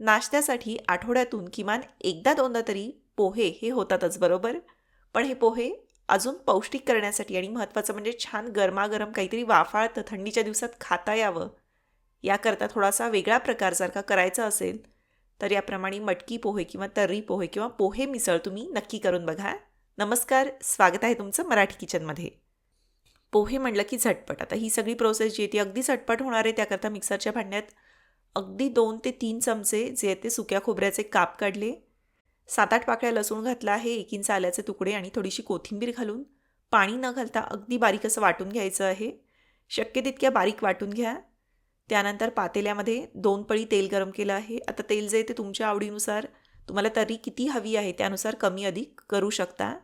नाश्त्यासाठी आठवड्यातून किमान एकदा दोनदा तरी पोहे हे होतातच बरोबर? पण हे पोहे अजून पौष्टिक करण्यासाठी आणि महत्त्वाचं म्हणजे छान गरमागरम काहीतरी वाफाळतं थंडीच्या दिवसात खाता यावं. याकरता थोडासा वेगळा प्रकार जर का करायचा असेल तर याप्रमाणे मटकी पोहे किंवा तर्री पोहे किंवा पोहे मिसळ तुम्ही नक्की करून बघा. नमस्कार स्वागत आहे तुमचं मराठी किचनमध्ये. पोहे म्हटलं की झटपट. आता ही सगळी प्रोसेस जी आहे ती अगदी झटपट होणार आहे त्याकरता मिक्सरच्या भांड्यात अगदी दोन ते तीन चमचे जे ते सुक्या खोबऱ्याचे काप काढले. सात आठ पाकळ्या लसूण घातला आहे एक इंच आल्याचे तुकडे आणि थोडीशी कोथिंबीर घालून. पाणी न घालता अगदी बारीक असं वाटून घ्यायचं आहे. शक्य तितक्या बारीक वाटून घ्या. त्यानंतर पातेल्यामध्ये दोन पळी तेल गरम केलं आहे. आता तेल जे ते तुमच्या आवडीनुसार तुम्हाला तरी किती हवी आहे त्यानुसार कमी अधिक करू शकता.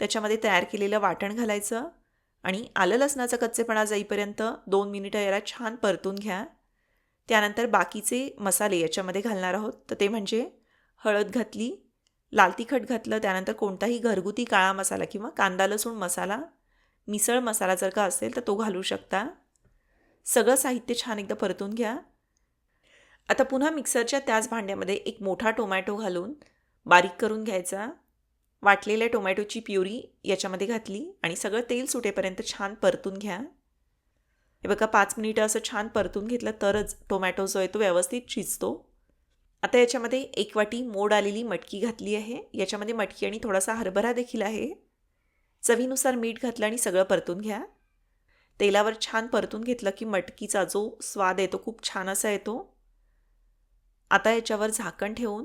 त्याच्यामध्ये तयार केलेलं वाटण घालायचं आणि आलं लसणाचा कच्चेपणा जाईपर्यंत दोन मिनिटं याला छान परतून घ्या. त्यानंतर बाकीचे मसाले याच्यामध्ये घालणार आहोत. तर ते म्हणजे हळद घातली लाल तिखट घातलं त्यानंतर कोणताही घरगुती काळा मसाला किंवा कांदा लसूण मसाला मिसळ मसाला जर का असेल तर तो घालू शकता. सगळं साहित्य छान एकदा परतून घ्या. आता पुन्हा मिक्सरच्या त्याच भांड्यामध्ये एक मोठा टोमॅटो घालून बारीक करून घ्यायचा. वाटलेल्या टोमॅटोची प्युरी याच्यामध्ये घातली आणि सगळं तेल सुटेपर्यंत छान परतून घ्या. हे बघा पाच मिनिटं असं छान परतून घेतलं तरच टोमॅटो जो आहे तो व्यवस्थित शिजतो. आता याच्यामध्ये एक वाटी मोड आलेली मटकी घातली आहे. याच्यामध्ये मटकी आणि थोडासा हरभरा देखील आहे. चवीनुसार मीठ घातलं आणि सगळं परतून घ्या. तेलावर छान परतून घेतलं की मटकीचा जो स्वाद येतो खूप छान असा येतो. आता याच्यावर झाकण ठेवून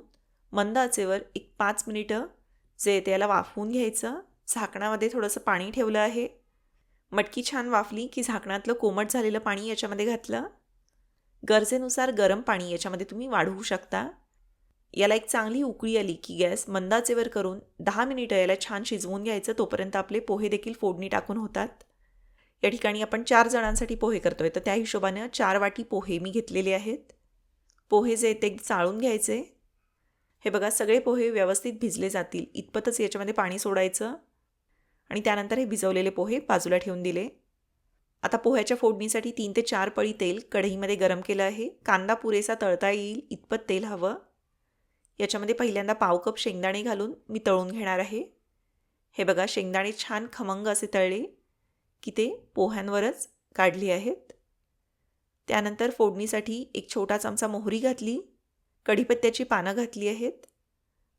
मंद आचेवर एक पाच मिनिटं जे त्याला वाफवून घ्यायचं. झाकणामध्ये थोडंसं पाणी ठेवलं आहे. मटकी छान वाफली की झाकणातलं कोमट झालेलं पाणी याच्यामध्ये घातलं? गरजेनुसार गरम पाणी याच्यामध्ये तुम्ही वाढवू शकता. याला एक चांगली उकळी आली की गॅस मंदाचेवर करून दहा मिनिटं याला छान शिजवून घ्यायचं तोपर्यंत आपले पोहे देखील फोडणी टाकून होतात. या ठिकाणी आपण चार जणांसाठी पोहे करतोय तर त्या हिशोबानं चार वाटी पोहे मी घेतलेले आहेत. पोहे जे ते चाळून घ्यायचे. हे बघा सगळे पोहे व्यवस्थित भिजले जातील. इतपतच याच्यामध्ये पाणी सोडायचं. आणि त्यानंतर हे भिजवलेले पोहे बाजूला ठेवून दिले. आता पोह्याच्या फोडणीसाठी तीन ते चार पळी तेल कढईमध्ये गरम केलं आहे. कांदा पुरेसा तळता येईल इतपत तेल हवं. याच्यामध्ये पहिल्यांदा पाव कप शेंगदाणे घालून मी तळून घेणार आहे. हे बघा शेंगदाणे छान खमंग असे तळले की ते पोह्यांवरच काढली आहेत. त्यानंतर फोडणीसाठी एक छोटा चमचा मोहरी घातली कढीपत्त्याची पानं घातली आहेत.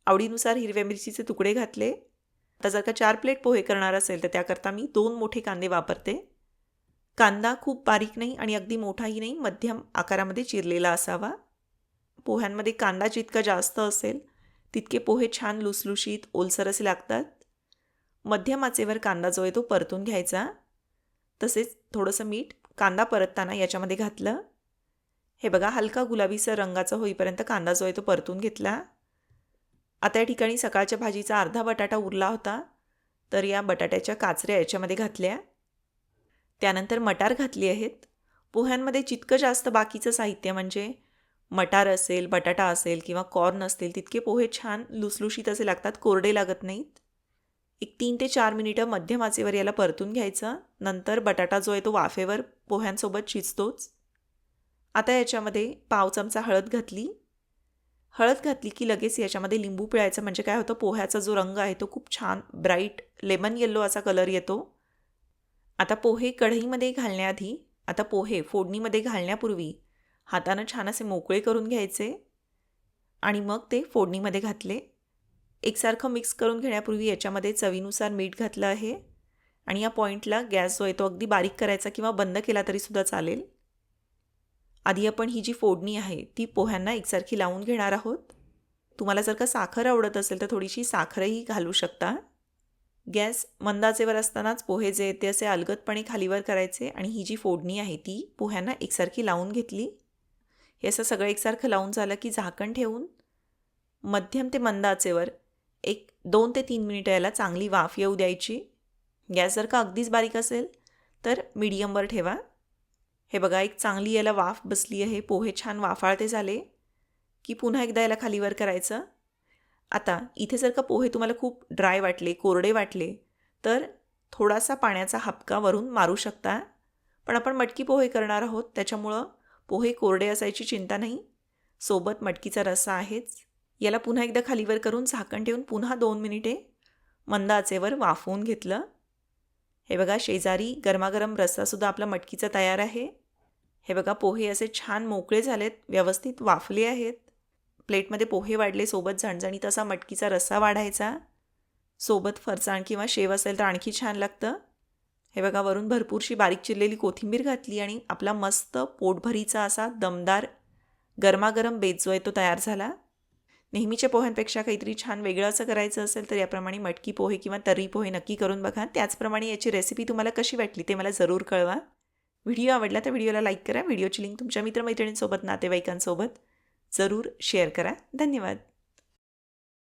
आवडीनुसार हिरव्या मिरचीचे तुकडे घातले. आता जर का चार प्लेट पोहे करणार असेल तर त्याकरता मी दोन मोठे कांदे वापरते. कांदा खूप बारीक नाही आणि अगदी मोठाही नाही मध्यम आकारामध्ये चिरलेला असावा. पोह्यांमध्ये कांदा जितका जास्त असेल तितके पोहे छान लुसलुशीत ओलसर असे लागतात. मध्यम आचेवर कांदा जो आहे तो परतून घ्यायचा. तसेच थोडंसं मीठ कांदा परतताना याच्यामध्ये घातलं. हे बघा हलका गुलाबीसर रंगाचा होईपर्यंत कांदा जो आहे तो परतून घेतला. आता या ठिकाणी सकाळच्या भाजीचा अर्धा बटाटा उरला होता. तर या बटाट्याच्या काचऱ्या याच्यामध्ये घातल्या. त्यानंतर मटार घातली आहेत. पोह्यांमध्ये जितकं जास्त बाकीचं साहित्य म्हणजे मटार असेल बटाटा असेल किंवा कॉर्न असतील तितके पोहे छान लुसलुशीत असे लागतात कोरडे लागत नाहीत. एक तीन ते चार मिनिटं मध्यम आचेवर याला परतून घ्यायचं. नंतर बटाटा जो आहे तो वाफेवर पोह्यांसोबत शिजतोच. आता याच्यामध्ये पाव चमचा हळद घातली. हळद घातली की लगेच याच्यामध्ये लिंबू पिळायचं म्हणजे काय होतं पोह्याचा जो रंग आहे तो खूप छान ब्राईट लेमन येल्लो असा कलर येतो. आता पोहे कढईमध्ये घालण्याआधी आता पोहे फोडणीमध्ये घालण्यापूर्वी हातानं छान असे मोकळे करून घ्यायचे आणि मग ते फोडणीमध्ये घातले. एकसारखं मिक्स करून घेण्यापूर्वी याच्यामध्ये चवीनुसार मीठ घातलं आहे आणि या पॉईंटला गॅस जो आहे तो अगदी बारीक करायचा किंवा बंद केला तरीसुद्धा चालेल. आधी आपण ही जी फोडणी आहे ती पोह्यांना एकसारखी लावून घेणार आहोत. तुम्हाला जर का साखर आवडत असेल तर थोडीशी साखरही घालू शकता. गॅस मंदाचेवर असतानाच पोहे जे ते असे अलगदपणे खालीवर करायचे आणि ही जी फोडणी आहे ती पोह्यांना एकसारखी लावून घेतली. हे असं सगळं एकसारखं लावून झालं की झाकण ठेवून मध्यम ते मंदाचेवर एक दोन ते तीन मिनिटं याला चांगली वाफ येऊ द्यायची. गॅस जर का अगदीच बारीक असेल तर मीडियमवर ठेवा. हे बघा एक चांगली याला वाफ बसली आहे. पोहे छान वाफाळते झाले. की पुन्हा एकदा याला खालीवर करायचं. आता इथे जर का पोहे तुम्हाला खूप ड्राय वाटले कोरडे वाटले तर थोडासा पाण्याचा हापका वरून मारू शकता. पण आपण मटकी पोहे करणार आहोत. त्याच्यामुळं पोहे कोरडे असायची चिंता नाही. सोबत मटकीचा रस्सा आहेच. याला पुन्हा एकदा खालीवर करून झाकण ठेवून पुन्हा दोन मिनिटे मंद आचेवर वाफवून घेतलं. हे बघा शेजारी गरमागरम रस्सासुद्धा आपला मटकीचा तयार आहे. हे बघा पोहे असे छान मोकळे झालेत व्यवस्थित वाफले आहेत. प्लेटमध्ये पोहे वाढले सोबत झणझणीत असा मटकीचा रस्सा वाढायचा. सोबत फरसाण किंवा शेव असेल तर आणखी छान लागतं. हे बघा वरून भरपूरशी बारीक चिरलेली कोथिंबीर घातली आणि आपला मस्त पोटभरीचा असा दमदार गरमागरम बेत जो आहे तो तयार झाला. नेहमीच्या पोह्यांपेक्षा काहीतरी छान वेगळं असं करायचं असेल तर याप्रमाणे मटकी पोहे किंवा तर्री पोहे नक्की करून बघा. त्याचप्रमाणे याची रेसिपी तुम्हाला कशी वाटली ते मला जरूर कळवा. व्हिडिओ आवडला तर व्हिडिओला लाईक करा. व्हिडिओची लिंक तुमच्या मित्रमैत्रिणींसोबत नातेवाईकांसोबत जरूर शेअर करा. धन्यवाद.